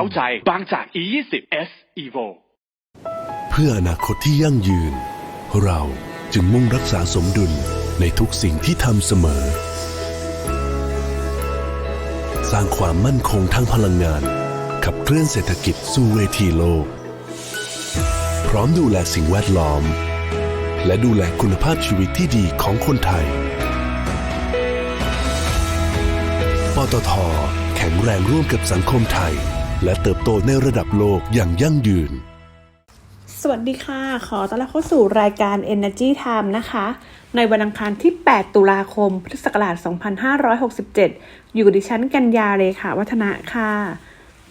ร้าใจบางจาก E20 S Evo เพื่ออนาคตที่ยั่งยืน เราจึงมุ่งรักษาสมดุลในทุกสิ่งที่ทำเสมอ สร้างความมั่นคงทางพลังงาน ขับเคลื่อนเศรษฐกิจสู่เวทีโลก พร้อมดูแลสิ่งแวดล้อม และดูแลคุณภาพชีวิตที่ดีของคนไทย ปตทแข็งแรงร่วมกับสังคมไทย และเติบโตในระดับโลกอย่างยั่งยืน สวัสดีค่ะ ขอต้อนรับเข้าสู่รายการ Energy Time นะคะ ในวันอังคารที่ 8 ตุลาคม พุทธศักราช 2567 อยู่กับดิฉันกัญญาเลยค่ะ วัฒนะค่ะ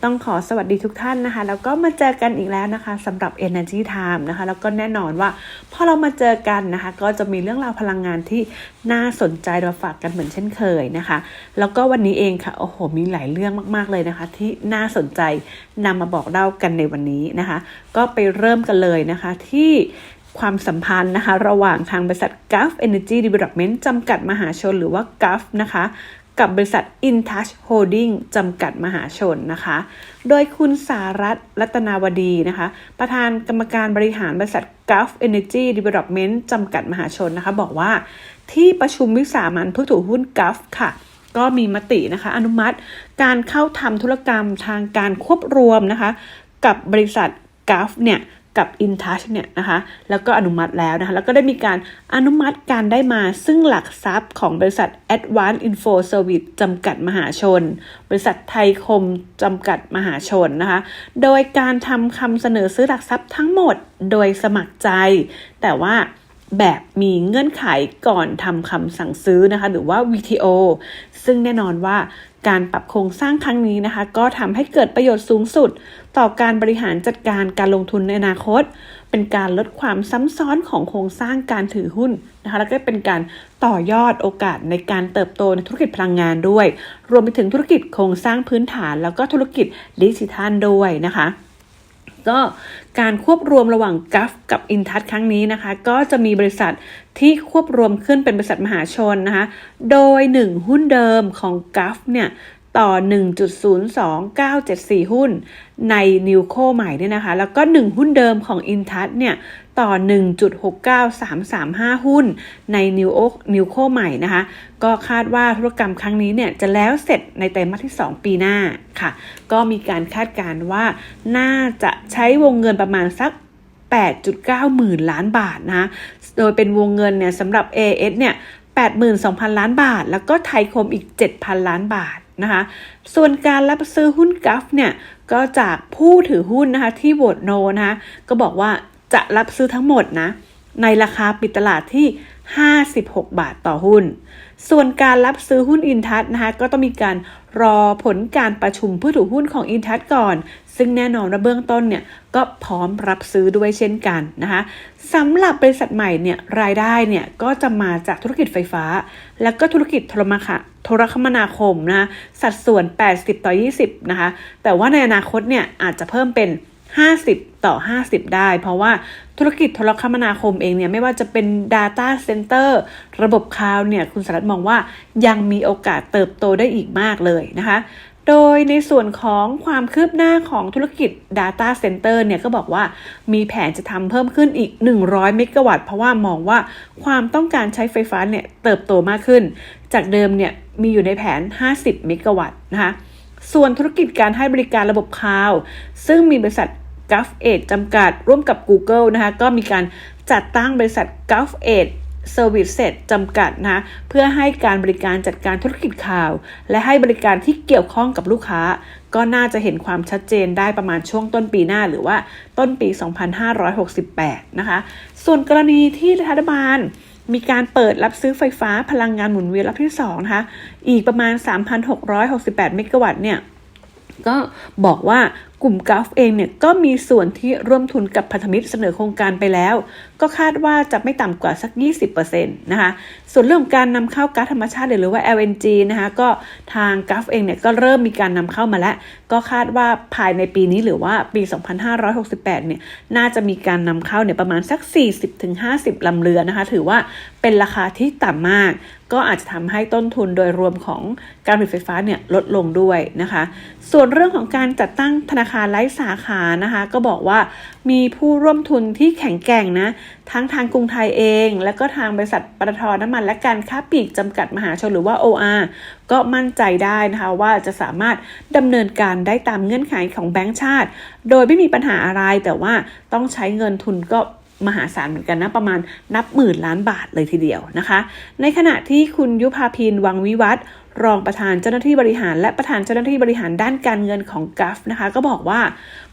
ต้องขอสวัสดีทุกท่านนะคะ แล้วก็มาเจอกันอีกแล้วนะคะสำหรับ Energy Time นะคะ แล้วก็แน่นอนว่าพอเรามาเจอกันนะคะ ก็จะมีเรื่องราวพลังงานที่น่าสนใจมาฝากกันเหมือนเช่นเคยนะคะ แล้วก็วันนี้เองค่ะโอ้โหมีหลายเรื่องมากๆเลยนะคะ ที่น่าสนใจนำมาบอกเล่ากันในวันนี้นะคะ ก็ไปเริ่มกันเลยนะคะที่ความสัมพันธ์นะคะ ระหว่างทางบริษัท g u f Energy Development จำกัดมหาชนหรือว่า g u f นะคะ กับบริษัท InTouch Holding จำกัดมหาชนนะคะ โดยคุณสารัตรัตนาวดีนะคะ ประธานกรรมการบริหารบริษัท Gulf Energy Development จำกัดมหาชนนะคะ บอกว่าที่ประชุมวิสามันผู้ถือหุ้น Gulf ค่ะก็มีมตินะคะอนุมัติการเข้าทำธุรกรรมทางการควบรวมนะคะ กับบริษัท Gulf เนี่ย กับ InTouch เนี่ยนะคะแล้วก็อนุมัติแล้วนะคะแล้วก็ได้มีการอนุมัติการได้มาซึ่งหลักทรัพย์ของบริษัท Advanced Info Service จำกัดมหาชน บริษัทไทยคมจำกัดมหาชนนะคะโดยการทำคำเสนอซื้อหลักทรัพย์ทั้งหมดโดยสมัครใจ แต่ว่า แบบมีเงื่อนไขก่อนทำคำสั่งซื้อนะคะ หรือว่า VTO ซึ่งแน่นอนว่าการปรับโครงสร้างครั้งนี้นะคะ ก็ทำให้เกิดประโยชน์สูงสุด ต่อการบริหารจัดการการลงทุนในอนาคต เป็นการลดความซ้ำซ้อนของโครงสร้างการถือหุ้นนะคะ แล้วก็เป็นการต่อยอดโอกาสในการเติบโตในธุรกิจพลังงานด้วย รวมไปถึงธุรกิจโครงสร้างพื้นฐาน แล้วก็ธุรกิจดิจิทัลด้วยนะคะ ก็การควบรวมระหว่างกัฟกับอินทัศครั้งนี้นะคะ ก็จะมีบริษัทที่ควบรวมขึ้นเป็นบริษัทมหาชนนะคะ โดย 1 หุ้นเดิมของกัฟเนี่ย ต่อ 1.02974 หุ้นในนิวโคใหม่เนี่ยนะคะ แล้วก็ 1 หุ้นเดิมของอินทัศเนี่ยต่อ 1.69335 หุ้นในนิวโอนิวโคใหม่นะคะ ก็คาดว่าธุรกรรมครั้งนี้เนี่ยจะแล้วเสร็จในไตรมาสที่ 2 ปีหน้าค่ะ ก็มีการคาดการณ์ว่าน่าจะใช้วงเงินประมาณสัก8.9 หมื่นล้านบาทนะ โดยเป็นวงเงินเนี่ยสำหรับ AS เนี่ย82,000 ล้านบาท แล้วก็ไทยคมอีก 7,000 ล้านบาท นะคะส่วนการรับซื้อหุ้นกัฟเนี่ยก็จากผู้ถือหุ้นนะคะที่โหวตโนนะคะก็บอกว่าจะรับซื้อทั้งหมดนะในราคาปิดตลาดที่ 56 บาทต่อหุ้น ส่วนการรับซื้อหุ้นอินทัศนะคะก็ต้องมีการรอผลการประชุมผู้ถือหุ้นของอินทัศก่อน ซึ่งแน่นอนว่าเบื้องต้นเนี่ยก็พร้อมรับซื้อด้วยเช่นกันนะคะสำหรับบริษัทใหม่เนี่ยรายได้เนี่ยก็จะมาจากธุรกิจไฟฟ้า แล้วก็ธุรกิจโทรมาค่ะโทรคมนาคมนะะสัดส่วน 80 ต่อ 20 นะคะแต่ว่าในอนาคตเนี่ยอาจจะเพิ่มเป็น 50 ต่อ 50 ได้ เพราะว่าธุรกิจโทรคมนาคมเองเนี่ยไม่ว่าจะเป็น Data Center ระบบคลาวเนี่ยคุณสารัตมองว่ายังมีโอกาสเติบโตได้อีกมากเลยนะคะ โดยในส่วนของความคืบหน้าของธุรกิจ Data Center เนี่ยก็บอกว่ามีแผนจะทำเพิ่มขึ้นอีก 100 เมกะวัตต์เพราะว่ามองว่าความต้องการใช้ไฟฟ้าเนี่ยเติบโตมากขึ้น จากเดิมเนี่ยมีอยู่ในแผน 50 เมกะวัตต์นะคะ ส่วนธุรกิจการให้บริการระบบคลาวด์ซึ่งมีบริษัท g u f a d จำกัดร่วมกับ Google นะคะก็มีการจัดตั้งบริษัท g u f a d Services จำกัดนะเพื่อให้การบริการจัดการธุรกิจข่าว และให้บริการที่เกี่ยวข้องกับลูกค้า ก็น่าจะเห็นความชัดเจนได้ประมาณช่วงต้นปีหน้าหรือว่าต้นปี 2568 นะคะ ส่วนกรณีที่รัฐบาล มีการเปิดรับซื้อไฟฟ้าพลังงานหมุนเวียนรอบที่2นะคะ อีกประมาณ 3,668 เมกะวัตต์เนี่ย ก็บอกว่า กลุ่มกราฟเองเนี่ยก็มีส่วนที่ร่วมทุนกับพันธมิตรเสนอโครงการไปแล้ว ก็คาดว่าจะไม่ต่ำกว่าสัก 20%นะคะส่วนเรื่องการนำเข้าก๊าซธรรมชาติหรือว่า LNG นะคะก็ทางกราฟเองเนี่ยก็เริ่มมีการนำเข้ามาแล้ว ก็คาดว่าภายในปีนี้หรือว่าปี 2568 เนี่ยน่าจะมีการนำเข้าเนี่ยประมาณสัก 40-50 ลำเรือนะคะถือว่าเป็นราคาที่ต่ำมาก ก็อาจจะทำให้ต้นทุนโดยรวมของการผลิตไฟฟ้าเนี่ยลดลงด้วยนะคะ ส่วนเรื่องของการจัดตั้งธนาคารไร้สาขานะคะ ก็บอกว่ามีผู้ร่วมทุนที่แข็งแกร่งนะ ทั้งทางกรุงไทยเอง แล้วก็ทางบริษัทปตทน้ำมันและการค้าปลีกจำกัดมหาชนหรือว่า OR ก็มั่นใจได้นะคะว่าจะสามารถดำเนินการได้ตามเงื่อนไขของแบงก์ชาติ โดยไม่มีปัญหาอะไรแต่ว่าต้องใช้เงินทุนก็มหาศาลเหมือนกันนะ ประมาณนับหมื่นล้านบาทเลยทีเดียวนะคะ ในขณะที่คุณยุพาพินวังวิวัฒ รองประธานเจ้าหน้าที่บริหาร และประธานเจ้าหน้าที่บริหารด้านการเงินของกัฟนะคะก็บอกว่า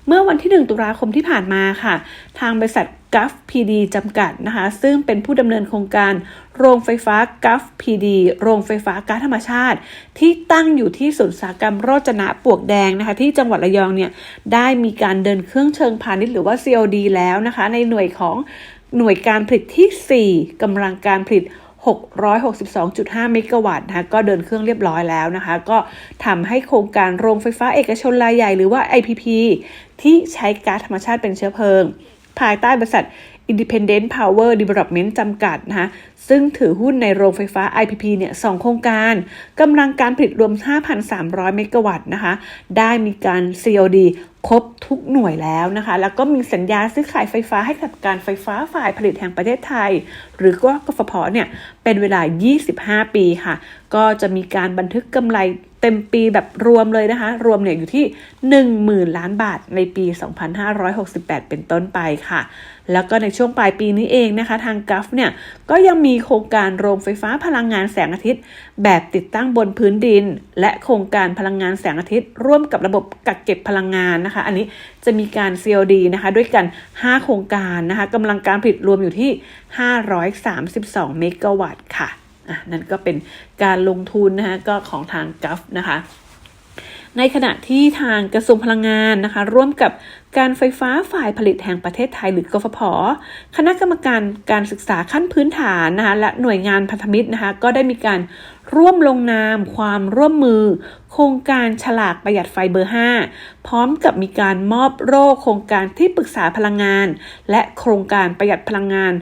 เมื่อวันที่ 1 ตุลาคมที่ผ่านมาค่ะ ทางบริษัทกัฟพีดีจำกัดนะคะ ซึ่งเป็นผู้ดำเนินโครงการโรงไฟฟ้ากัฟพีดีโรงไฟฟ้าก๊าซธรรมชาติ ที่ตั้งอยู่ที่ศูนย์สาหกรรมโรจนะปวกแดงนะคะ ที่จังหวัดระยองเนี่ย ได้มีการเดินเครื่องเชิงพาณิชย์หรือว่า COD แล้วนะคะ ในหน่วยของหน่วยการผลิตที่ 4กำลังการผลิต 662.5 เมกะวัตต์นะคะก็เดินเครื่องเรียบร้อยแล้วนะคะ ก็ทำให้โครงการโรงไฟฟ้าเอกชนรายใหญ่หรือว่า IPP ที่ใช้ก๊าซธรรมชาติเป็นเชื้อเพลิง ภายใต้บริษัท Independent Power Development จำกัดนะคะซึ่งถือหุ้นในโรงไฟฟ้า IPP เนี่ยสองโครงการกำลังการผลิตรวม 5,300 เมกะวัตต์นะคะ ได้มีการ COD ครบทุกหน่วยแล้วนะคะ แล้วก็มีสัญญาซื้อขายไฟฟ้าให้กับการไฟฟ้าฝ่ายผลิตแห่งประเทศไทย หรือก็กฟผเนี่ยเป็นเวลา 25 ปีค่ะ ก็จะมีการบันทึกกำไรเต็มปีแบบรวมเลยนะคะ รวมเนี่ยอยู่ที่ 10,000 ล้านบาทในปี 2568 เป็นต้นไปค่ะ แล้วก็ในช่วงปลายปีนี้เองนะคะ ทางกัฟเนี่ยก็ยังมีโครงการโรงไฟฟ้าพลังงานแสงอาทิตย์ แบบติดตั้งบนพื้นดิน และโครงการพลังงานแสงอาทิตย์ ร่วมกับระบบกักเก็บพลังงานนะคะอันนี้จะมีการ COD นะคะด้วยกัน 5 โครงการนะคะกำลังการผลิตรวมอยู่ที่ 532 เมกะวัตต์ค่ะอะนั่นก็เป็นการลงทุนนะคะก็ของทางกัฟนะคะ ในขณะที่ทางกระทรวงพลังงานนะคะ ร่วมกับการไฟฟ้าฝ่ายผลิตแห่งประเทศไทยหรือกฟผ คณะกรรมการการศึกษาขั้นพื้นฐานนะคะและหน่วยงานพันธมิตรนะคะก็ได้มีการร่วมลงนามความร่วมมือ โครงการฉลากประหยัดไฟเบอร์ 5 พร้อมกับมีการมอบโล่โครงการที่ปรึกษาพลังงาน และโครงการประหยัดพลังงาน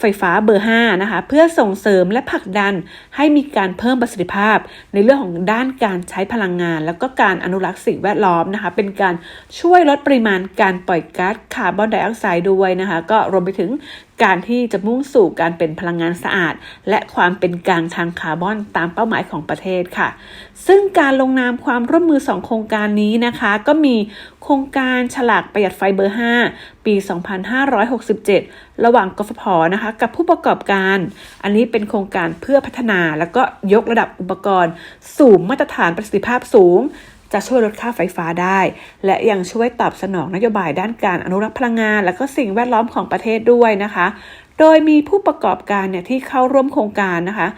ไฟฟ้าเบอร์5นะคะเพื่อส่งเสริมและผลักดันให้มีการเพิ่มประสิทธิภาพ ในเรื่องของด้านการใช้พลังงาน แล้วก็การอนุรักษ์สิ่งแวดล้อมนะคะเป็นการช่วยลดปริมาณการปล่อยก๊าซคาร์บอนไดออกไซด์ด้วยนะคะก็รวมไปถึง การที่จะมุ่งสู่การเป็นพลังงานสะอาด และความเป็นกลางทางคาร์บอนตามเป้าหมายของประเทศค่ะ ซึ่งการลงนามความร่วมมือ 2 โครงการนี้นะคะ ก็มีโครงการฉลากประหยัดไฟเบอร์ 5 ปี 2567 ระหว่างกฟผนะคะกับผู้ประกอบการ อันนี้เป็นโครงการเพื่อพัฒนาแล้วก็ยกระดับอุปกรณ์ สู่มาตรฐานประสิทธิภาพสูง จะช่วยลดค่าไฟฟ้าได้ และยังช่วยตอบสนองนโยบายด้านการอนุรักษ์พลังงาน และก็สิ่งแวดล้อมของประเทศด้วยนะคะ โดยมีผู้ประกอบการเนี่ยที่เข้าร่วมโครงการนะคะ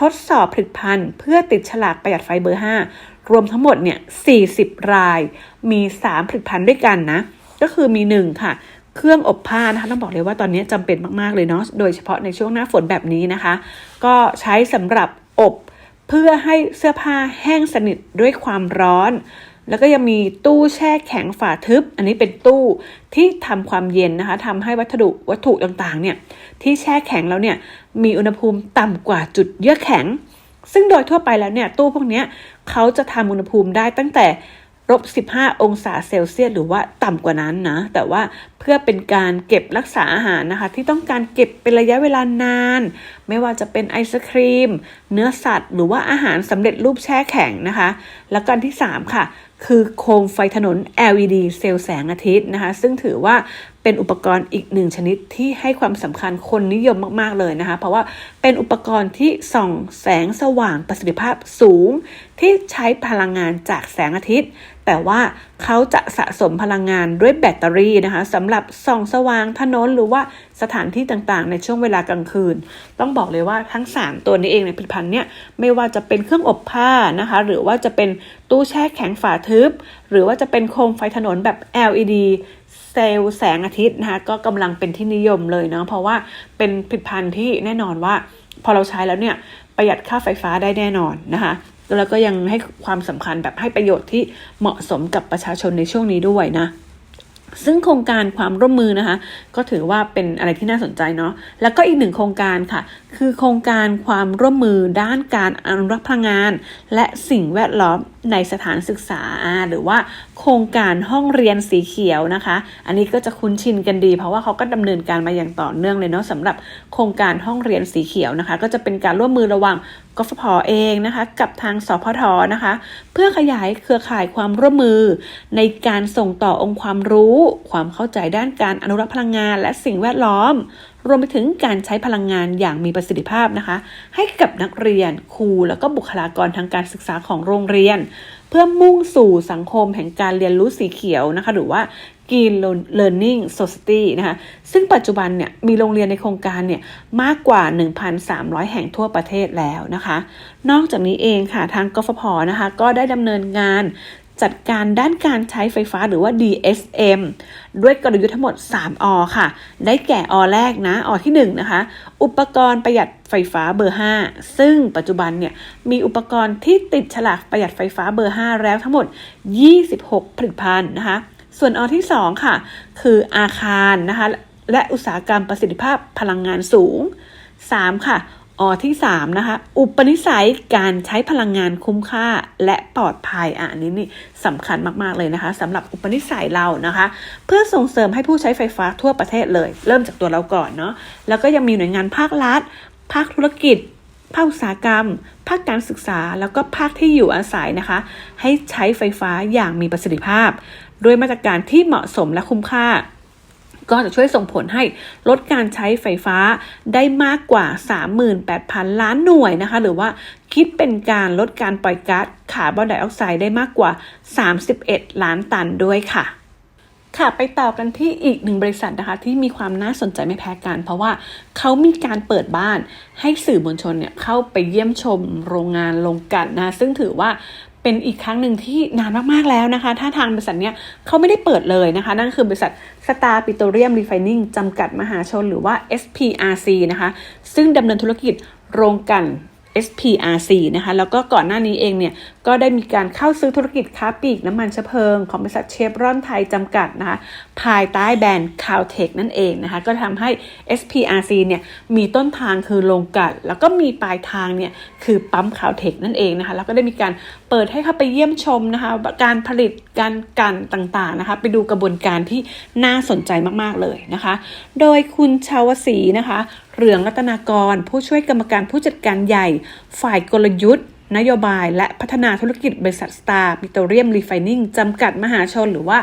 ทดสอบผลิตภัณฑ์ เพื่อติดฉลากประหยัดไฟเบอร์ 5 รวมทั้งหมดเนี่ย 40 ราย มี 3 ผลิตภัณฑ์ด้วยกันนะ ก็คือมี 1 ค่ะเครื่องอบผ้านะคะต้องบอกเลยว่าตอนนี้จำเป็นมาก ๆ เลยเนาะโดยเฉพาะในช่วงหน้าฝนแบบนี้นะคะ ก็ใช้สำหรับอบ เพื่อให้เสื้อผ้าแห้งสนิทด้วยความร้อน แล้วก็ยังมีตู้แช่แข็งฝาทึบ อันนี้เป็นตู้ที่ทำความเย็นนะคะทำให้วัสดุวัตถุต่างๆเนี่ยที่แช่แข็งแล้วเนี่ยมีอุณหภูมิต่ำกว่าจุดเยือกแข็ง ซึ่งโดยทั่วไปแล้วเนี่ยตู้พวกนี้เขาจะทำอุณหภูมิได้ตั้งแต่ลบ15 องศาเซลเซียสหรือว่าต่ำกว่านั้นนะ แต่ว่าเพื่อเป็นการเก็บรักษาอาหารนะคะ ที่ต้องการเก็บเป็นระยะเวลานาน ไม่ว่าจะเป็นไอศครีม เนื้อสัตว์ หรือว่าอาหารสำเร็จรูปแช่แข็งนะคะ แล้วก็อันที่ 3 ค่ะ คือโคมไฟถนน LED เซลล์แสงอาทิตย์นะคะ ซึ่งถือว่าเป็นอุปกรณ์อีกหนึ่งชนิดที่ให้ความสำคัญคนนิยมมาก ๆ เลยนะคะ เพราะว่าเป็นอุปกรณ์ที่ส่องแสงสว่างประสิทธิภาพสูง ที่ใช้พลังงานจากแสงอาทิตย์ แต่ว่าเขาจะสะสมพลังงานด้วยแบตเตอรี่นะคะสำหรับส่องสว่างถนนหรือว่าสถานที่ต่างๆ ในช่วงเวลากลางคืน ต้องบอกเลยว่าทั้ง 3 ตัวนี้เองในผลิตภัณฑ์เนี่ยไม่ว่าจะเป็นเครื่องอบผ้านะคะหรือว่าจะเป็นตู้แช่แข็งฝาทึบ หรือว่าจะเป็นโคมไฟถนนแบบ LED เซลล์แสงอาทิตย์นะคะก็กำลังเป็นที่นิยมเลยเนาะเพราะว่าเป็นผลิตภัณฑ์ที่แน่นอนว่า พอเราใช้แล้วเนี่ยประหยัดค่าไฟฟ้าได้แน่นอนนะคะ แล้วก็ยังให้ความสำคัญแบบให้ประโยชน์ที่เหมาะสมกับประชาชนในช่วงนี้ด้วยนะซึ่งโครงการความร่วมมือนะคะ ก็ถือว่าเป็นอะไรที่น่าสนใจเนาะแล้วก็อีกหนึ่งโครงการค่ะ คือโครงการความร่วมมือด้านการอนุรักษ์พลังงาน และสิ่งแวดล้อม ในสถานศึกษาหรือว่าโครงการห้องเรียนสีเขียวนะคะ อันนี้ก็จะคุ้นชินกันดี เพราะว่าเขาก็ดำเนินการมาอย่างต่อเนื่องเลยเนาะสำหรับโครงการห้องเรียนสีเขียวนะคะ ก็จะเป็นการร่วมมือระหว่างกฟผเองนะคะกับทางสพทนะคะ เพื่อขยายเครือข่ายความร่วมมือ ในการส่งต่อองค์ความรู้ ความเข้าใจด้านการอนุรักษ์พลังงาน และสิ่งแวดล้อมรวมไปถึงการใช้พลังงานอย่างมีประสิทธิภาพนะคะ ให้กับนักเรียนครูแล้วก็บุคลากรทางการศึกษาของโรงเรียน เพื่อมุ่งสู่สังคมแห่งการเรียนรู้สีเขียวนะคะ หรือว่า Green Learning Society นะคะ ซึ่งปัจจุบันเนี่ยมีโรงเรียนในโครงการเนี่ยมากกว่า 1,300 แห่งทั่วประเทศแล้วนะคะ นอกจากนี้เองค่ะทางกฟผนะคะ ก็ได้ดำเนินงาน จัดการด้านการใช้ไฟฟ้าหรือว่า DSM ด้วยกลยุทธ์ทั้งหมด 3 อ ค่ะ ได้แก่อแรกนะ อที่ 1 นะคะ อุปกรณ์ประหยัดไฟฟ้าเบอร์ 5 ซึ่งปัจจุบันเนี่ยมีอุปกรณ์ที่ติดฉลากประหยัดไฟฟ้าเบอร์ 5 แล้วทั้งหมด 26 ผลิตภัณฑ์นะคะ ส่วนอที่ 2 ค่ะ คืออาคารนะคะและอุตสาหกรรมประสิทธิภาพพลังงานสูง 3 ค่ะ ออที่3นะคะ อุปนิสัยการใช้พลังงานคุ้มค่าและปลอดภัยอะอันนี้นี่สำคัญมาก ๆ เลยนะคะสำหรับอุปนิสัยเรานะคะ เพื่อส่งเสริมให้ผู้ใช้ไฟฟ้าทั่วประเทศเลย เริ่มจากตัวเราก่อนเนาะแล้วก็ยังมีหน่วยงานภาครัฐ ภาคธุรกิจ ภาคอุตสาหกรรม ภาคการศึกษา แล้วก็ภาคที่อยู่อาศัยนะคะ ให้ใช้ไฟฟ้าอย่างมีประสิทธิภาพ ด้วยมาตรการที่เหมาะสมและคุ้มค่า ก็จะช่วยส่งผลให้ลดการใช้ไฟฟ้าได้มากกว่า 38,000 ล้านหน่วยนะคะ หรือว่าคิดเป็นการลดการปล่อยก๊าซคาร์บอนไดออกไซด์ได้มากกว่า 31 ล้านตันด้วยค่ะค่ะไปต่อกันที่อีกหนึ่งบริษัทนะคะที่มีความน่าสนใจไม่แพ้กัน เพราะว่าเขามีการเปิดบ้านให้สื่อมวลชนเนี่ยเข้าไปเยี่ยมชมโรงงานโรงกันนะซึ่งถือว่า เป็นอีกครั้งหนึ่งที่นานมากๆแล้วนะคะ ถ้าทางบริษัทเนี้ยเขาไม่ได้เปิดเลยนะคะ นั่นคือบริษัท Star Petroleum Refining จำกัดมหาชนหรือว่า SPRC นะคะ ซึ่งดำเนินธุรกิจโรงกัน SPRC นะคะ แล้วก็ก่อนหน้านี้เองเนี่ย ก็ได้มีการเข้าซื้อธุรกิจค้าปลีกน้ำมันเชื้อเพลิง ของบริษัทเชฟรอนไทยจำกัดนะคะภายใต้แบรนด์ Caltech นั่นเองนะคะก็ทำให้ SPRC เนี่ยมีต้นทางคือโรงกลั่นแล้วก็มีปลายทางเนี่ยคือปั๊ม Caltech นั่นเองนะคะแล้วก็ได้มีการเปิดให้เข้าไปเยี่ยมชมนะคะการผลิตการกันต่างๆนะคะไปดูกระบวนการที่น่าสนใจมากๆเลยนะคะ โดยคุณชาวศรีนะคะเรืองรัตนากร ผู้ช่วยกรรมการผู้จัดการใหญ่ ฝ่ายกลยุทธ์ นโยบายและพัฒนาธุรกิจบริษัท Star Petroleum Refining จำกัดมหาชนหรือว่า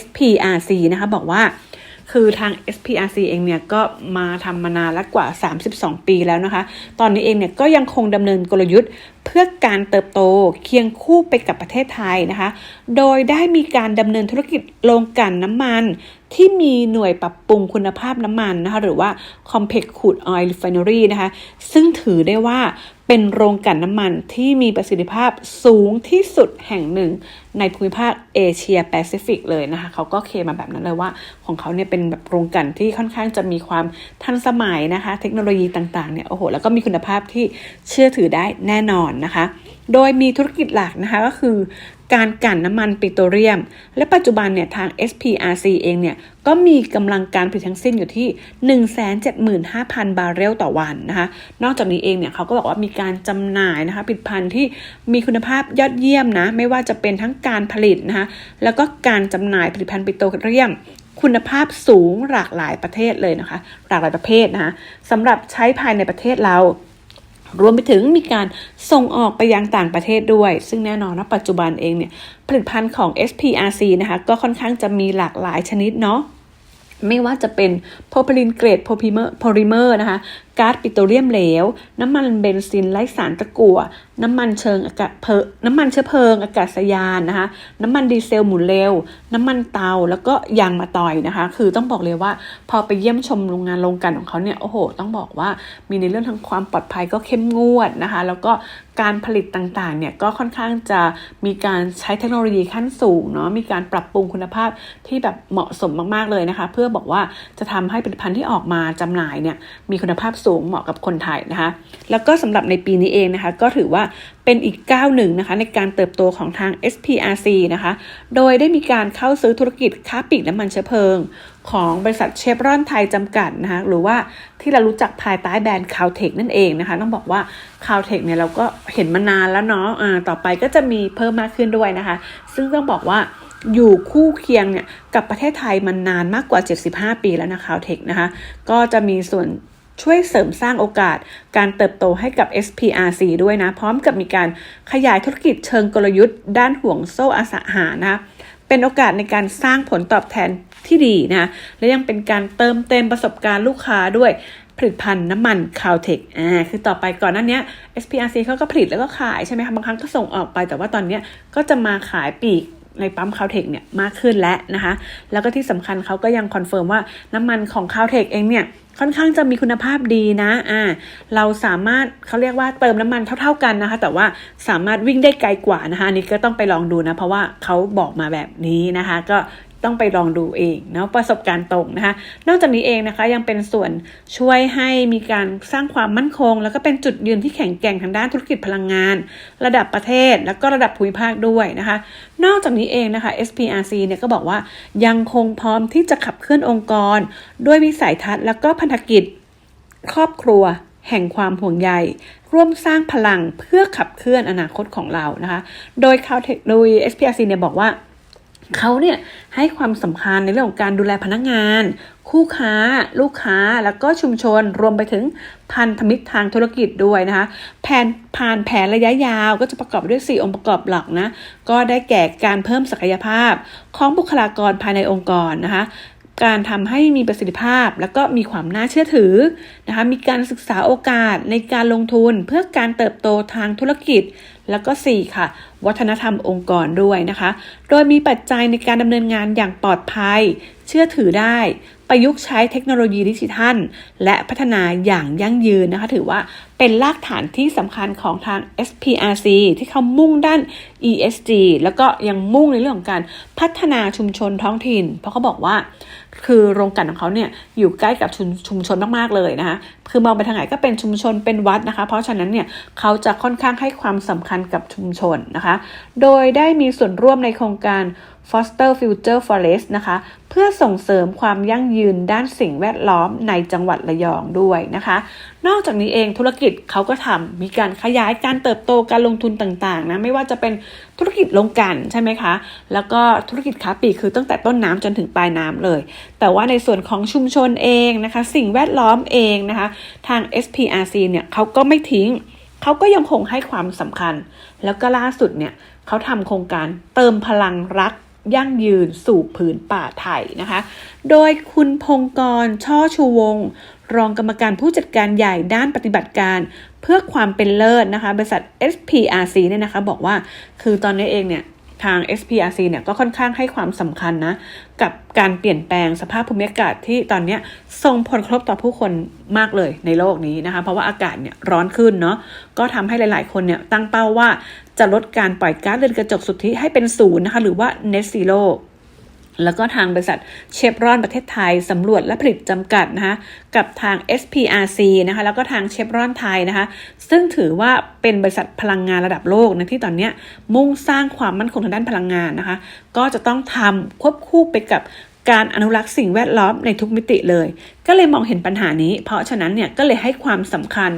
SPRC นะคะบอกว่าคือทาง SPRC เองเนี่ยก็มาทำมานานแล้วกว่า 32 ปีแล้วนะคะ ตอนนี้เองเนี่ยก็ยังคงดำเนินกลยุทธ์ เพื่อการเติบโตเคียงคู่ไปกับประเทศไทยนะคะ โดยได้มีการดำเนินธุรกิจโรงกลั่นน้ำมัน ที่มีหน่วยปรับปรุงคุณภาพน้ำมันนะคะหรือว่า Complex Crude Oil Refinery นะคะซึ่งถือได้ว่าเป็นโรงกลั่นน้ำมันที่มีประสิทธิภาพสูงที่สุดแห่งหนึ่งในภูมิภาคเอเชียแปซิฟิกเลยนะคะเขาก็เคมาแบบนั้นเลยว่าของเขาเนี่ยเป็นแบบโรงกลั่นที่ค่อนข้างจะมีความทันสมัยนะคะ เทคโนโลยีต่างๆเนี่ยโอ้โหแล้วก็มีคุณภาพที่เชื่อถือได้แน่นอนนะคะ โดยมีธุรกิจหลักนะคะก็คือ การกั่นน้ำมันปิโตรเลียม และปัจจุบันเนี่ยทาง SPRC เองเนี่ยก็มีกำลังการผลิตทั้งสิ้นอยู่ที่ 175,000 บาร์เรลต่อวันนะคะ นอกจากนี้เองเนี่ยเขาก็บอกว่ามีการจำหน่ายนะคะผลิตภัณฑ์ที่มีคุณภาพยอดเยี่ยมนะ ไม่ว่าจะเป็นทั้งการผลิตนะคะแล้วก็การจำหน่ายผลิตภัณฑ์ปิโตรเลียมคคุณภาพสูงหลากหลายประเทศเลยนะคะ หลากหลายประเภทนะคะสำหรับใช้ภายในประเทศเรา รวมไปถึงมีการส่งออกไปยังต่างประเทศด้วย ซึ่งแน่นอนนะปัจจุบันเองเนี่ยผลิตภัณฑ์ของ SPRC นะคะก็ค่อนข้างจะมีหลากหลายชนิดเนาะไม่ว่าจะเป็นโพรพิลินเกรดโพลิเมอร์โพลิเมอร์นะคะ ก๊าซปิโตรเลียมเหลว น้ำมันเบนซินไร้สารตะกั่ว น้ำมันเชิงอากาศเพลน้ำมันเชื้อเพลิง อากาศยานนะคะ น้ำมันดีเซลหมุนเร็ว น้ำมันเตา แล้วก็ยางมาตอยนะคะ คือต้องบอกเลยว่าพอไปเยี่ยมชมโรงงานโรงกลันของเขาเนี่ย โอ้โห ต้องบอกว่ามีในเรื่องทางความปลอดภัยก็เข้มงวดนะคะ แล้วก็การผลิตต่างๆ เนี่ยก็ค่อนข้างจะมีการใช้เทคโนโลยีขั้นสูงเนาะ มีการปรับปรุงคุณภาพที่แบบเหมาะสมมากๆเลยนะคะ เพื่อบอกว่าจะทำให้ผลิตภัณฑ์ที่ออกมาจำหน่ายเนี่ยมีคุณภาพสูงเหมาะกับคนไทยนะคะ แล้วก็สำหรับในปีนี้เองนะคะ ก็ถือว่าเป็นอีกก้าวหนึ่งนะคะ ในการเติบโตของทาง SPRC นะคะ โดยได้มีการเข้าซื้อธุรกิจค้าปลีกน้ำมันเชื้อเพลิง ของบริษัทเชฟรอนไทยจำกัดนะคะ หรือว่าที่เรารู้จักภายใต้แบรนด์คาวเทคนั่นเองนะคะ ต้องบอกว่าคาวเทคเนี่ยเราก็เห็นมานานแล้วเนาะต่อไปก็จะมีเพิ่มมากขึ้นด้วยนะคะ ซึ่งต้องบอกว่าอยู่คู่เคียงเนี่ยกับประเทศไทยมานานมากกว่า 75 ปีแล้วนะคาวเทคนะคะ ก็จะมีส่วน ช่วยเสริมสร้างโอกาสการเติบโตให้กับ SPRC ด้วยนะ พร้อมกับมีการขยายธุรกิจเชิงกลยุทธ์ ด้านห่วงโซ่อสังหานะเป็นโอกาสในการสร้างผลตอบแทนที่ดีนะ และยังเป็นการเติมเต็มประสบการณ์ลูกค้าด้วยผลิตภัณฑ์น้ำมันคาวเทคอ่า คือต่อไปก่อนหน้านี้ SPRC เขาก็ผลิตแล้วก็ขายใช่ไหมคะ บางครั้งก็ส่งออกไป แต่ว่าตอนนี้ก็จะมาขายปีก ในปั๊มคาวเทคเนี่ยมากขึ้นแล้วนะคะ แล้วก็ที่สำคัญเขาก็ยังคอนเฟิร์มว่าน้ำมันของคาวเทคเองเนี่ยค่อนข้างจะมีคุณภาพดีนะ อ่า เราสามารถเขาเรียกว่าเติมน้ำมันเท่า ๆกันนะคะ แต่ว่าสามารถวิ่งได้ไกลกว่านะคะ อันนี้ก็ต้องไปลองดูนะ เพราะว่าเขาบอกมาแบบนี้นะคะ ก็ ต้องไปลองดูเองเนาะประสบการณ์ตรงนะคะ นอกจากนี้เองนะคะยังเป็นส่วนช่วยให้มีการสร้างความมั่นคง แล้วก็เป็นจุดยืนที่แข็งแกร่งทางด้านธุรกิจพลังงาน ระดับประเทศ แล้วก็ระดับภูมิภาคด้วยนะคะ นอกจากนี้เองนะคะ SPRC เนี่ยก็บอกว่ายังคงพร้อมที่จะขับเคลื่อนองค์กร ด้วยวิสัยทัศน์แล้วก็พันธกิจครอบครัวแห่งความห่วงใยร่วมสร้างพลังเพื่อขับเคลื่อนอนาคตของเรานะคะ โดยเขาโดย SPRC เนี่ยบอกว่า เขาเนี่ยให้ความสำคัญในเรื่องของการดูแลพนักงาน คู่ค้า ลูกค้าแล้วก็ชุมชนรวมไปถึงพันธมิตรทางธุรกิจด้วยนะคะแผนผ่านแผนระยะยาวก็จะประกอบด้วย 4 องค์ประกอบหลักนะ ก็ได้แก่การเพิ่มศักยภาพของบุคลากรภายในองค์กรนะคะการทำให้มีประสิทธิภาพ แล้วก็มีความน่าเชื่อถือนะคะมีการศึกษาโอกาสในการลงทุนเพื่อการเติบโตทางธุรกิจ แล้วก็ 4 ค่ะ วัฒนธรรมองค์กรด้วยนะคะ โดยมีปัจจัยในการดำเนินงานอย่างปลอดภัย เชื่อถือได้ ประยุกต์ใช้เทคโนโลยีดิจิทัล และพัฒนาอย่างยั่งยืนนะคะ ถือว่าเป็นรากฐานที่สำคัญของทาง SPRC ที่เขามุ่งด้าน ESG แล้วก็ยังมุ่งในเรื่องของการพัฒนาชุมชนท้องถิ่น เพราะเขาบอกว่าคือโรงกันของเขาเนี่ยอยู่ใกล้กับชุมชุมชนมากๆเลยนะคะ คือมองไปทางไหนก็เป็นชุมชนเป็นวัดนะคะ เพราะฉะนั้นเนี่ยเขาจะค่อนข้างให้ความสำคัญกับชุมชนนะคะ โดยได้มีส่วนร่วมในโครงการ Foster Future Forest นะคะ เพื่อส่งเสริมความยั่งยืนด้านสิ่งแวดล้อมในจังหวัดระยองด้วยนะคะ นอกจากนี้เองธุรกิจเขาก็ทำมีการขยายการเติบโตการลงทุนต่างๆนะไม่ว่าจะเป็นธุรกิจโรงกันใช่ไหมคะ แล้วก็ธุรกิจค้าปลีกคือตั้งแต่ต้นน้ำจนถึงปลายน้ำเลย แต่ว่าในส่วนของชุมชนเองนะคะ สิ่งแวดล้อมเองนะคะ ทาง SPRC เนี่ยเขาก็ไม่ทิ้งเขาก็ยังคงให้ความสำคัญ แล้วก็ล่าสุดเนี่ยเขาทำโครงการเติมพลังรัก ยั่งยืนสู่ผืนป่าไทยนะคะ โดยคุณพงกร ช่อชูวงศ์รองกรรมการผู้จัดการใหญ่ด้านปฏิบัติการ เพื่อความเป็นเลิศนะคะ บริษัท SPRC เนี่ยนะคะ บอกว่าคือตอนนี้เองเนี่ย ทาง SPRC เนี่ยก็ค่อนข้างให้ความสำคัญนะ กับการเปลี่ยนแปลงสภาพภูมิอากาศที่ตอนนี้ส่งผลกระทบต่อผู้คนมากเลยในโลกนี้นะคะ เพราะว่าอากาศเนี่ยร้อนขึ้นเนาะก็ทำให้หลาย ๆ คนเนี่ยตั้งเป้าว่าจะลดการปล่อยก๊าซเรือนกระจกสุทธิให้เป็นศูนย์นะคะ หรือว่า net zero แล้วก็ทางบริษัทเชฟรอนประเทศไทยสำรวจและผลิตจำกัดนะคะกับทาง SPRC นะคะแล้วก็ทางเชฟรอนไทยนะคะซึ่งถือว่าเป็นบริษัทพลังงานระดับโลกนะที่ตอนนี้มุ่งสร้างความมั่นคงทางด้านพลังงานนะคะก็จะต้องทำควบคู่ไปกับ การอนุรักษ์สิ่งแวดล้อมในทุกมิติเลย ก็เลยมองเห็นปัญหานี้ เพราะฉะนั้นเนี่ยก็เลยให้ความสำคัญ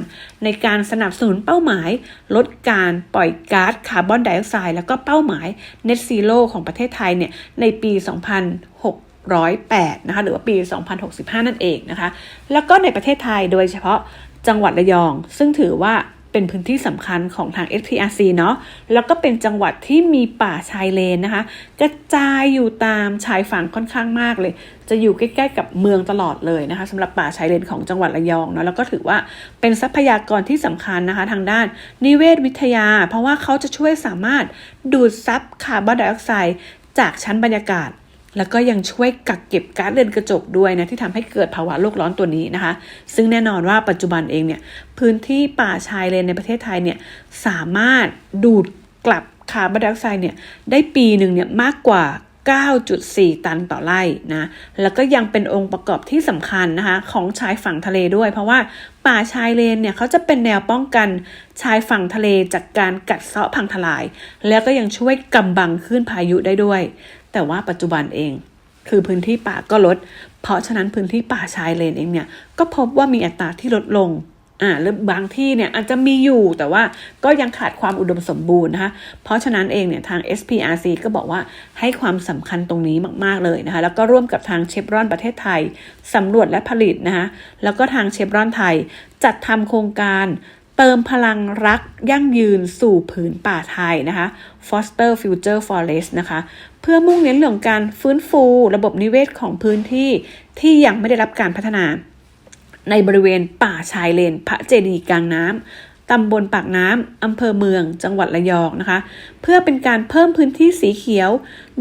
ในการสนับสนุนเป้าหมาย ลดการปล่อยก๊าซคาร์บอนไดออกไซด์แล้วก็เป้าหมาย Net Zero ของประเทศไทยเนี่ยในปี 2006 2508นะคะหรือว่าปี 2065 นั่นเองนะคะ แล้วก็ในประเทศไทยโดยเฉพาะจังหวัดระยอง ซึ่งถือว่า เป็นพื้นที่สำคัญของทาง SPRC เนาะแล้วก็เป็นจังหวัดที่มีป่าชายเลนนะคะ กระจายอยู่ตามชายฝั่งค่อนข้างมากเลย จะอยู่ใกล้ๆกับเมืองตลอดเลยนะคะสำหรับป่าชายเลนของจังหวัดระยองเนาะแล้วก็ถือว่าเป็นทรัพยากรที่สำคัญนะคะ ทางด้านนิเวศวิทยา เพราะว่าเขาจะช่วยสามารถดูดซับคาร์บอนไดออกไซด์จากชั้นบรรยากาศ แล้วก็ยังช่วยกักเก็บก๊าซเรือนกระจกด้วยนะที่ทำให้เกิดภาวะโลกร้อนตัวนี้นะคะ ซึ่งแน่นอนว่าปัจจุบันเองเนี่ยพื้นที่ป่าชายเลนในประเทศไทยเนี่ยสามารถดูดกลับคาร์บอนไดออกไซด์เนี่ยได้ปีหนึ่งเนี่ยมากกว่า 9.4 ตันต่อไร่นะแล้วก็ยังเป็นองค์ประกอบที่สำคัญนะคะของชายฝั่งทะเลด้วย เพราะว่าป่าชายเลนเนี่ยเขาจะเป็นแนวป้องกันชายฝั่งทะเลจากการกัดเซาะพังทลาย แล้วก็ยังช่วยกำบังคลื่นพายุได้ด้วย แต่ว่าปัจจุบันเอง คือพื้นที่ป่าก็ลด เพราะฉะนั้นพื้นที่ป่าชายเลนเองเนี่ย ก็พบว่ามีอัตราที่ลดลงอ่าหรือบางที่เนี่ยอาจจะมีอยู่แต่ว่าก็ยังขาดความอุดมสมบูรณ์นะคะ เพราะฉะนั้นเองเนี่ยทาง SPRC ก็บอกว่าให้ความสำคัญตรงนี้มากๆเลยนะคะ แล้วก็ร่วมกับทางเชฟรอนประเทศไทยสำรวจและผลิตนะคะ แล้วก็ทางเชฟรอนไทยจัดทำโครงการ เติมพลังรักยั่งยืนสู่ผืนป่าไทยนะคะ Foster Future Forest นะคะ เพื่อมุ่งเน้นเรื่องการฟื้นฟูระบบนิเวศของพื้นที่ที่ยังไม่ได้รับการพัฒนา ในบริเวณป่าชายเลนพระเจดีย์กลางน้ำ ตำบลปากน้ำอำเภอเมือง จังหวัดระยองนะคะ เพื่อเป็นการเพิ่มพื้นที่สีเขียว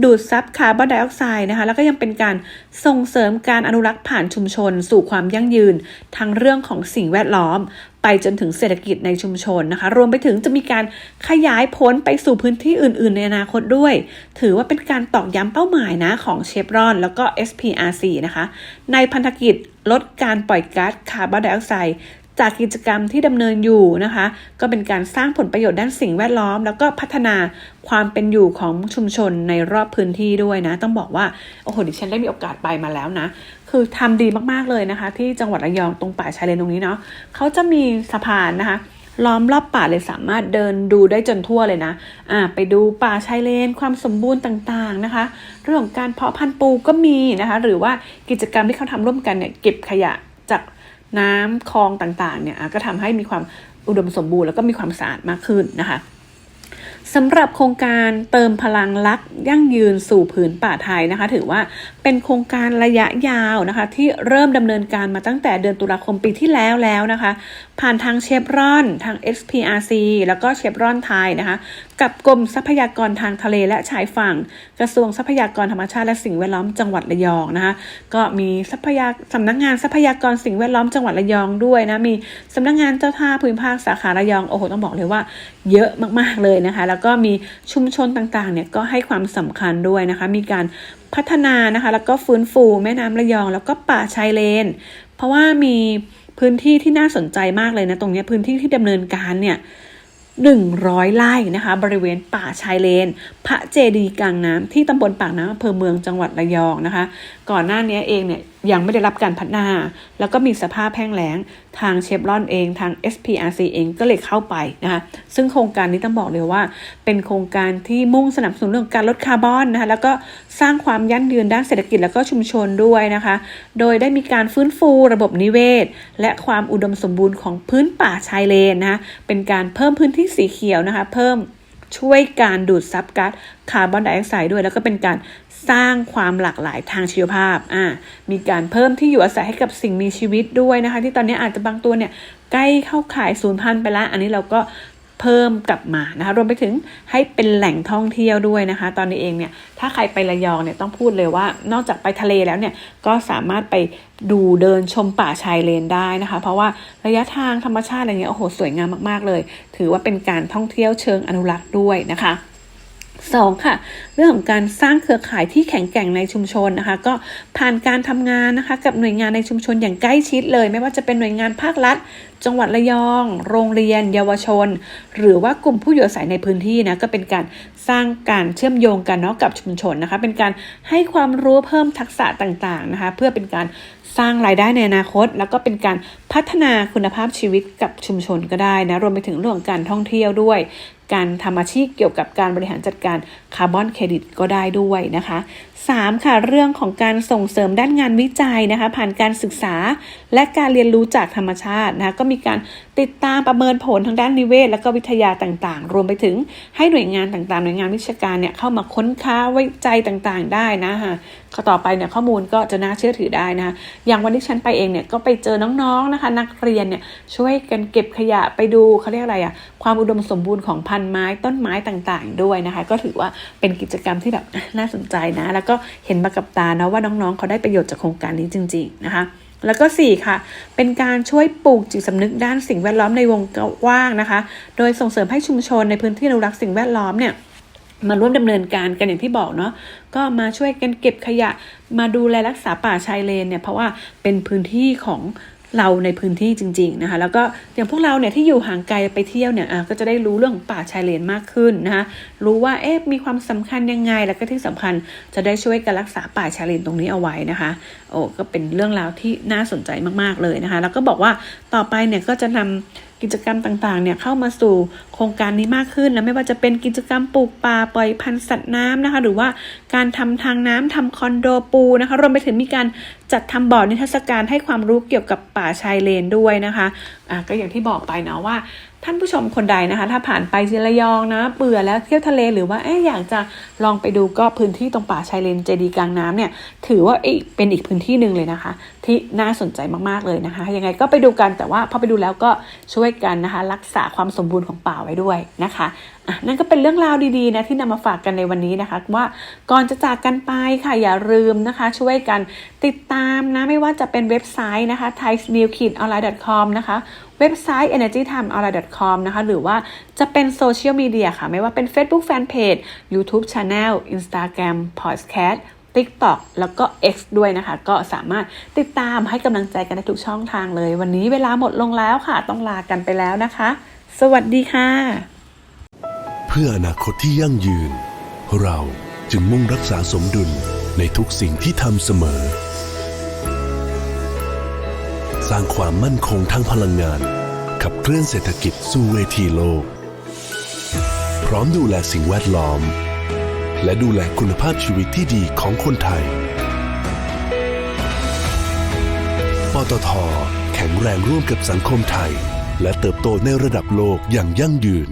ดูดซับคาร์บอนไดออกไซด์นะคะ แล้วก็ยังเป็นการส่งเสริมการอนุรักษ์ผ่านชุมชน สู่ความยั่งยืนทางเรื่องของสิ่งแวดล้อม ไปจนถึงเศรษฐกิจในชุมชนนะคะ รวมไปถึงจะมีการขยายผลไปสู่พื้นที่อื่น ๆ ในอนาคตด้วย ถือว่าเป็นการตอกย้ำเป้าหมายนะของเชฟรอน แล้วก็ SPRC นะคะ ในพันธกิจลดการปล่อยก๊าซคาร์บอนไดออกไซด์ จากกิจกรรมที่ดำเนินอยู่นะคะ ก็เป็นการสร้างผลประโยชน์ด้านสิ่งแวดล้อม แล้วก็พัฒนาความเป็นอยู่ของชุมชนในรอบพื้นที่ด้วยนะ ต้องบอกว่าโอ้โหดิฉันได้มีโอกาสไปมาแล้วนะ คือทำดีมากๆเลยนะคะ ที่จังหวัดระยองตรงป่าชายเลนตรงนี้เนาะเขาจะมีสะพานนะคะล้อมรอบป่าเลยสามารถเดินดูได้จนทั่วเลยนะ อ่า ไปดูป่าชายเลน ความสมบูรณ์ต่างๆนะคะ เรื่องของการเพาะพันธุ์ปูก็มีนะคะ หรือว่ากิจกรรมที่เขาทำร่วมกันเนี่ยเก็บขยะจาก น้ำคลองต่างๆเนี่ยก็ทำให้มีความอุดมสมบูรณ์แล้วก็มีความสะอาดมากขึ้นนะคะสำหรับโครงการเติมพลังรักยั่งยืนสู่ผืนป่าไทยนะคะ ถือว่าเป็นโครงการระยะยาวนะคะ ที่เริ่มดำเนินการมาตั้งแต่เดือนตุลาคมปีที่แล้วแล้วนะคะ ผ่านทางเชฟรอนทาง SPRC แล้วก็เชฟรอนไทยนะคะกับกรมทรัพยากรทางทะเลและชายฝั่ง กระทรวงทรัพยากรธรรมชาติและสิ่งแวดล้อมจังหวัดระยองนะคะก็มีทรัพยาสำนักงานทรัพยากรสิ่งแวดล้อมจังหวัดระยองด้วยนะมีสำนักงานเจ้าท่าภูมิภาคสาขาระยองโอ้โหต้องบอกเลยว่า เยอะมากๆเลยนะคะ แล้วก็มีชุมชนต่างๆเนี่ยก็ให้ความสำคัญด้วยนะคะ มีการพัฒนานะคะแล้วก็ฟื้นฟูแม่น้ำระยอง แล้วก็ป่าชายเลน เพราะว่ามีพื้นที่ที่น่าสนใจมากเลยนะตรงนี้พื้นที่ที่ดำเนินการเนี่ย 100ไร่นะคะ บริเวณป่าชายเลน พระเจดีย์กลางน้ำที่ตำบลปากน้ำอำเภอเมืองจังหวัดระยองนะคะ ก่อนหน้านี้เองเนี่ยยังไม่ได้รับการพัฒนา แล้วก็มีสภาพแห้งแล้ง ทางเชฟรอนเองทาง SPRC เองก็เลยเข้าไปนะคะซึ่งโครงการนี้ต้องบอกเลยว่า เป็นโครงการที่มุ่งสนับสนุนเรื่องการลดคาร์บอนนะคะแล้วก็สร้างความยั่งยืนด้านเศรษฐกิจแล้วก็ชุมชนด้วยนะคะ โดยได้มีการฟื้นฟูระบบนิเวศ และความอุดมสมบูรณ์ของพื้นป่าชายเลนนะคะเป็นการเพิ่มพื้นที่สีเขียวนะคะ เพิ่มช่วยการดูดซับก๊าซคาร์บอนไดออกไซด์ด้วย แล้วก็เป็นการ สร้างความหลากหลายทางชีวภาพอ่ามีการเพิ่มที่อยู่อาศัยให้กับสิ่งมีชีวิตด้วยนะคะ ที่ตอนนี้อาจจะบางตัวเนี่ยใกล้เข้าข่ายสูญพันธุ์ไปแล้ว อันนี้เราก็เพิ่มกลับมานะคะ รวมไปถึงให้เป็นแหล่งท่องเที่ยวด้วยนะคะ ตอนนี้เองเนี่ย ถ้าใครไประยองเนี่ยต้องพูดเลยว่า นอกจากไปทะเลแล้วเนี่ย ก็สามารถไปดูเดินชมป่าชายเลนได้นะคะ เพราะว่าระยะทางธรรมชาติอะไรเงี้ย โอ้โห สวยงามมากๆเลย ถือว่าเป็นการท่องเที่ยวเชิงอนุรักษ์ด้วยนะคะ สองค่ะเรื่องของการสร้างเครือข่ายที่แข็งแกร่งในชุมชนนะคะ ก็ผ่านการทำงานนะคะ กับหน่วยงานในชุมชนอย่างใกล้ชิดเลย ไม่ว่าจะเป็นหน่วยงานภาครัฐ จังหวัดระยอง โรงเรียน เยาวชน หรือว่ากลุ่มผู้อยู่อาศัยในพื้นที่นะก็เป็นการสร้างการเชื่อมโยงกันเนาะกับชุมชนนะคะ เป็นการให้ความรู้เพิ่มทักษะต่างๆนะคะ เพื่อเป็นการสร้างรายได้ในอนาคต แล้วก็เป็นการพัฒนาคุณภาพชีวิตกับชุมชนก็ได้นะรวมไปถึงเรื่องการท่องเที่ยวด้วย การทำอาชีพเกี่ยวกับการบริหารจัดการ คาร์บอนเครดิตก็ได้ด้วยนะคะ 3. ค่ะเรื่องของการส่งเสริมด้านงานวิจัยนะคะ ผ่านการศึกษาและการเรียนรู้จากธรรมชาตินะคะก็มีการติดตามประเมินผลทางด้านนิเวศ และก็วิทยาต่างๆ รวมไปถึงให้หน่วยงานต่างๆ หน่วยงานวิชาการเนี่ยเข้ามาค้นค้าวิจัยต่างๆ ได้นะคะข้อต่อไปเนี่ยข้อมูลก็จะน่าเชื่อถือได้นะคะอย่างวันที่ฉันไปเองเนี่ยก็ไปเจอน้องๆนะคะ นักเรียนเนี่ยช่วยกันเก็บขยะไปดูเขาเรียกอะไรอะความอุดมสมบูรณ์ของพันไม้ต้นไม้ต่างๆ ด้วยนะคะ ก็ถือว่าเป็นกิจกรรมที่แบบน่าสนใจนะ แล้วก็เห็นมากับตานะว่าน้องๆเขาได้ประโยชน์จากโครงการนี้จริง ๆ นะคะแล้วก็ 4 ค่ะ เป็นการช่วยปลูกจิตสำนึกด้านสิ่งแวดล้อมในวงกว้างนะคะ โดยส่งเสริมให้ชุมชนในพื้นที่อนุรักษ์สิ่งแวดล้อมเนี่ยมาร่วมดำเนินการกันอย่างที่บอกเนาะก็มาช่วยกันเก็บขยะมาดูแลรักษาป่าชายเลนเนี่ยเพราะว่าเป็นพื้นที่ของ เราในพื้นที่จริงๆนะคะแล้วก็อย่างพวกเราเนี่ยที่อยู่ห่างไกลไปเที่ยวเนี่ยอะก็จะได้รู้เรื่องป่าชายเลนมากขึ้นนะคะรู้ว่าเอ๊ะมีความสำคัญยังไง แล้วก็ที่สำคัญจะได้ช่วยกันรักษาป่าชายเลนตรงนี้เอาไว้นะคะโอ้ก็เป็นเรื่องราวที่น่าสนใจมากๆเลยนะคะแล้วก็บอกว่าต่อไปเนี่ยก็จะนำกิจกรรมต่างๆเนี่ยเข้ามาสู่โครงการนี้มากขึ้นนะไม่ว่าจะเป็นกิจกรรมปลูกป่าปล่อยพันธุ์สัตว์น้ำนะคะ หรือว่าการทำทางน้ำทำคอนโดปูนะคะรวมไปถึงมีการจัดทำบ่อนิทรรศการให้ความรู้เกี่ยวกับป่าชายเลนด้วยนะคะอะก็อย่างที่บอกไปเนาะว่า ท่านผู้ชมคนใดนะคะ ถ้าผ่านไปจิระยองนะเบื่อแล้วเที่ยวทะเลหรือว่าเอ๊อยากจะลองไปดูก็พื้นที่ตรงป่าชายเลนเจดีกลางน้ำเนี่ยถือว่าเอ๊ะเป็นอีกพื้นที่หนึ่งเลยนะคะ ที่น่าสนใจมากๆเลยนะคะ ยังไงก็ไปดูกันแต่ว่าพอไปดูแล้วก็ช่วยกันนะคะ รักษาความสมบูรณ์ของป่าไว้ด้วยนะคะ นั่นก็เป็นเรื่องราวดีๆนะที่นำมาฝากกันในวันนี้นะคะ ว่าก่อนจะจากกันไปค่ะอย่าลืมนะคะ ช่วยกันติดตามนะไม่ว่าจะเป็นเว็บไซต์นะคะ t h a i n e w k i d o n l i n e c o m นะคะเว็บไซต์ energytimeonline.com นะคะ หรือว่าจะเป็นโซเชียลมีเดียค่ะ ไม่ว่าเป็น Facebook Fanpage YouTube Channel Instagram Podcast TikTok แล้วก็ X ด้วยนะคะ ก็สามารถติดตามให้กำลังใจกันได้ทุกช่องทางเลย วันนี้เวลาหมดลงแล้วค่ะ ต้องลากันไปแล้วนะคะ สวัสดีค่ะ พื่ออนาคตที่ยั่งยืน เราจึงมุ่งรักษาสมดุลในทุกสิ่งที่ทำเสมอ สร้างความมั่นคงทางพลังงาน ขับเคลื่อนเศรษฐกิจสู่เวทีโลก พร้อมดูแลสิ่งแวดล้อม และดูแลคุณภาพชีวิตที่ดีของคนไทย ปตท แข็งแรงร่วมกับสังคมไทย และเติบโตในระดับโลกอย่างยั่งยืน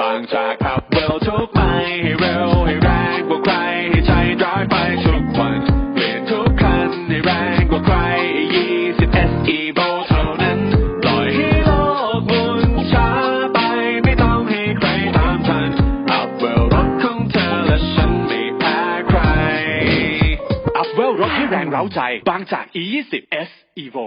บางจากขับเร็วทุกไปให้เร็วให้แรงกว่าใครให้ใจร้ายไปทุกวันเปลี่ยนทุกคันให้แรงกว่าใคร20 SE v o เท่านั้นปล่อยให้โลกหมุนช้าไปไม่ต้องให้ใครตามทันอัพเวลรถของเธอและฉันไม่แพ้ใครอัพเวลรถให้แรงเร้าใจบางจาก E20 S Evo